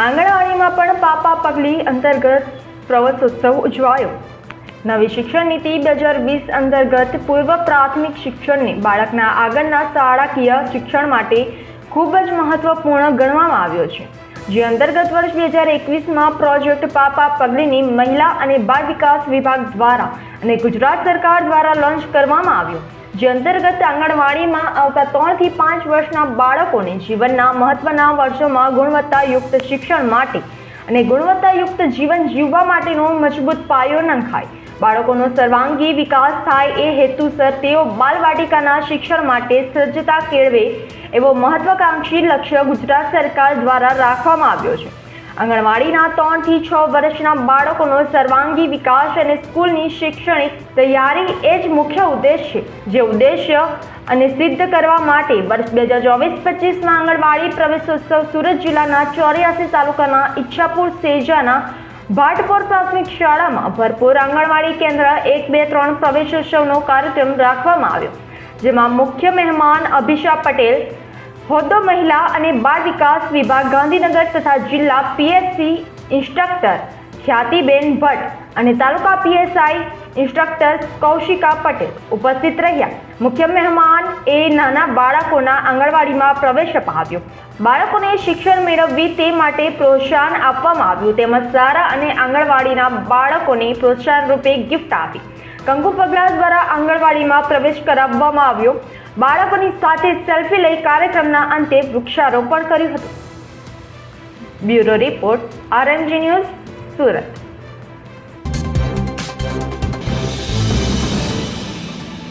આંગણવાડીમાં પણ પાપા પગલી અંતર્ગત પ્રવેશોત્સવ ઉજવાયો. નવી શિક્ષણ નીતિ બે હજાર વીસ અંતર્ગત પૂર્વ પ્રાથમિક શિક્ષણને બાળકના આગળના શાળાકીય શિક્ષણ માટે ખૂબ જ મહત્વપૂર્ણ ગણવામાં આવ્યો છે. જે અંતર્ગત વર્ષ બે હજાર એકવીસમાં પ્રોજેક્ટ પાપા પગલીની મહિલા અને બાળ વિકાસ વિભાગ દ્વારા અને ગુજરાત સરકાર દ્વારા લોન્ચ કરવામાં આવ્યો. જે અંતર્ગત આંગણવાડીમાં આવતા ત્રણથી પાંચ વર્ષના બાળકોને જીવનના મહત્વના વર્ષોમાં ગુણવત્તાયુક્ત શિક્ષણ માટે અને ગુણવત્તાયુક્ત જીવન જીવવા માટેનો મજબૂત પાયો નંખાય. બાળકોનો સર્વાંગી વિકાસ થાય એ હેતુસર તેઓ બાલવાટિકાના શિક્ષણ માટે સજ્જતા કેળવે એવો મહત્વાકાંક્ષી લક્ષ્ય ગુજરાત સરકાર દ્વારા રાખવામાં આવ્યો છે. આંગણવાડીના ત્રણથી છ વર્ષના બાળકોનો સર્વાંગી વિકાસ અને સ્કૂલની શૈક્ષણિક તૈયારી એ જ મુખ્ય ઉદ્દેશ છે. જે ઉદ્દેશ્ય અને સિદ્ધ કરવા માટે વર્ષ બે હજાર ચોવીસ પચીસમાં આંગણવાડી પ્રવેશોત્સવ સુરત જિલ્લાના ચોર્યાસી તાલુકાના ઈચ્છાપુર સેજાના ભાટપોર પ્રાથમિક શાળામાં ભરપૂર આંગણવાડી કેન્દ્ર એક, બે, ત્રણ પ્રવેશોત્સવનો કાર્યક્રમ રાખવામાં આવ્યો. જેમાં મુખ્ય મહેમાન અભિષા પટેલ હોદ્દો મહિલા અને બાળ વિકાસ વિભાગ ગાંધીનગર તથા જિલ્લા પીએસસી ઇન્સ્ટ્રક્ટર ખ્યાતિબેન ભટ્ટ અને તાલુકા પીએસઆઈ ઇન્સ્ટ્રક્ટર કૌશિકા પટેલ ઉપસ્થિત રહ્યા. મુખ્ય મહેમાન એ નાના બાળકોના આંગણવાડીમાં પ્રવેશ અપાવ્યો. બાળકોને શિક્ષણ મેળવવી તે માટે પ્રોત્સાહન આપવામાં આવ્યું તેમજ સારા અને આંગણવાડીના બાળકોને પ્રોત્સાહન રૂપે ગિફ્ટ આપી. કંકુ પગલા દ્વારા આંગણવાડીમાં પ્રવેશ કરાવવામાં આવ્યો. બાળકોની સાથે સેલ્ફી લઈ કાર્યક્રમના અંતે વૃક્ષારોપણ કર્યું હતું. Bureau report, RNG news, Surat.